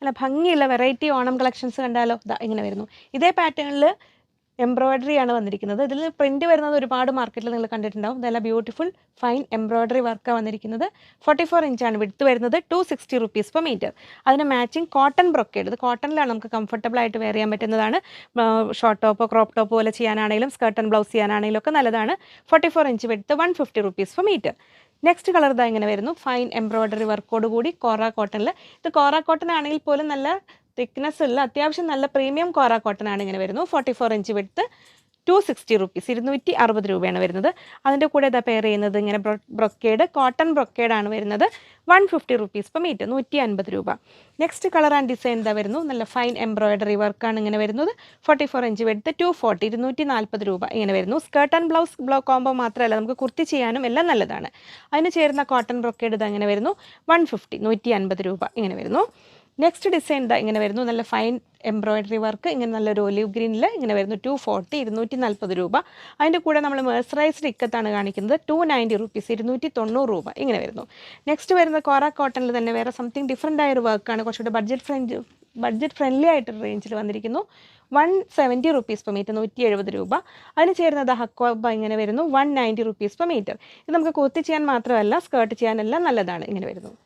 നല്ല ഭംഗിയുള്ള variety Onam collections കണ്ടാലോ? ഇതാ ഇങ്ങനെ വരുന്നു. ഇതേ പാറ്റേണിൽ എംബ്രോയ്ഡറി ആണ് വന്നിരിക്കുന്നത്. ഇതിൽ പ്രിന്റ് വരുന്നത് ഒരുപാട് മാർക്കറ്റിൽ നിങ്ങൾ കണ്ടിട്ടുണ്ടാവും. നല്ല ബ്യൂട്ടിഫുൾ ഫൈൻ എംബ്രോയ്ഡറി വർക്കാണ് വന്നിരിക്കുന്നത്. ഫോർട്ടി ഫോർ ഇഞ്ചാണ് വിടുത്ത് വരുന്നത്. Two sixty rupees per metre അതിന് മാച്ചിങ് കോട്ടൺ ബ്രൊക്കേഡ് ഇത് കോട്ടണിലാണ് നമുക്ക് കംഫർട്ടബിൾ ആയിട്ട് വെയർ ചെയ്യാൻ പറ്റുന്നതാണ്. ഷോർട്ട് ടോപ്പോ ക്രോപ്പ് ടോപ്പ് പോലെ ചെയ്യാനാണെങ്കിലും സ്കർട്ട് ആൻഡ് ബ്ലൗസ് ചെയ്യാനാണെങ്കിലും ഒക്കെ നല്ലതാണ്. ഫോർട്ടി ഫോർ ഇഞ്ച് വിടുത്ത് one fifty rupees per metre next colour ഇതാ ഇങ്ങനെ വരുന്നു. ഫൈൻ എംബ്രോയ്ഡറി വർക്കോട് കൂടി കോറ കോട്ടണിൽ ഇത് കോറ കോട്ടൺ ആണെങ്കിൽ പോലും നല്ല തിക്നെസ് ഉള്ള അത്യാവശ്യം നല്ല പ്രീമിയം കോറ കോട്ടൺ ആണ് ഇങ്ങനെ വരുന്നു. ഫോർട്ടി ഫോർ ഇഞ്ച് വിടുത്ത് ടു സിക്സ്റ്റി റുപ്പീസ് ഇരുന്നൂറ്റി അറുപത് രൂപയാണ് വരുന്നത്. അതിന്റെ കൂടെ ഇതാ പെയർ ചെയ്യുന്നത് ഇങ്ങനെ ബ്രൊക്കേഡ് കോട്ടൺ ബ്രൊക്കേഡാണ് വരുന്നത്. One fifty rupees per metre നൂറ്റി അൻപത് രൂപ. നെക്സ്റ്റ് കളർ ആൻഡ് ഡിസൈൻ എന്താ വരുന്നു. നല്ല ഫൈൻ എംബ്രോയ്ഡറി വർക്കാണ് ഇങ്ങനെ വരുന്നത്. ഫോർട്ടി ഫോർ ഇഞ്ച് വെടുത്ത് ടു ഫോർട്ടി ഇരുന്നൂറ്റി നാൽപ്പത് രൂപ ഇങ്ങനെ വരുന്നു. സ്കേർട്ട് ആൻഡ് ബ്ലൗസ് ബ്ലോ കോംബോ മാത്രമല്ല നമുക്ക് കുർത്തി ചെയ്യാനും എല്ലാം നല്ലതാണ്. അതിന് ചേരുന്ന കോട്ടൺ ബ്രൊക്കേഡ് ഇത് അങ്ങനെ വരുന്നു. വൺ ഫിഫ്റ്റി നൂറ്റി അൻപത് രൂപ ഇങ്ങനെ വരുന്നു. നെക്സ്റ്റ് ഡിസൈൻ ഇതാ ഇങ്ങനെ വരുന്നു. നല്ല ഫൈൻ എംബ്രോയിഡറി വർക്ക് ഇങ്ങനെ നല്ലൊരു ഒലിവ് ഗ്രീനിൽ ഇങ്ങനെ വരുന്നു. ടു ഫോർട്ടി ഇരുന്നൂറ്റി നാൽപ്പത് രൂപ. അതിന്റെ കൂടെ നമ്മൾ മേഴ്സറൈസ്ഡ് ഇക്കത്താണ് കാണിക്കുന്നത്. ടു നയന്റി റുപ്പീസ് ഇരുന്നൂറ്റി തൊണ്ണൂറ് രൂപ. ഇങ്ങനെ വരുന്നു. നെക്സ്റ്റ് വരുന്ന കോറ കോട്ടണിൽ തന്നെ വേറെ സംതിങ് ഡിഫറെന്റ് ആയൊരു വർക്കാണ് കുറച്ചുകൂടെ ബഡ്ജറ്റ് ഫ്രണ്ട് ബഡ്ജറ്റ് ഫ്രണ്ട്ലി ആയിട്ടൊരു റേഞ്ചിൽ വന്നിരിക്കുന്നു. One seventy rupees per metre നൂറ്റി എഴുപത് രൂപ. അതിന് ചേരുന്നത് ഹക്കോബ ഇങ്ങനെ വരുന്നു. One ninety rupees per metre ഇത് നമുക്ക് കൊത്തി ചെയ്യാൻ മാത്രമല്ല സ്കേർട്ട് ചെയ്യാനെല്ലാം നല്ലതാണ്. ഇങ്ങനെ വരുന്നു.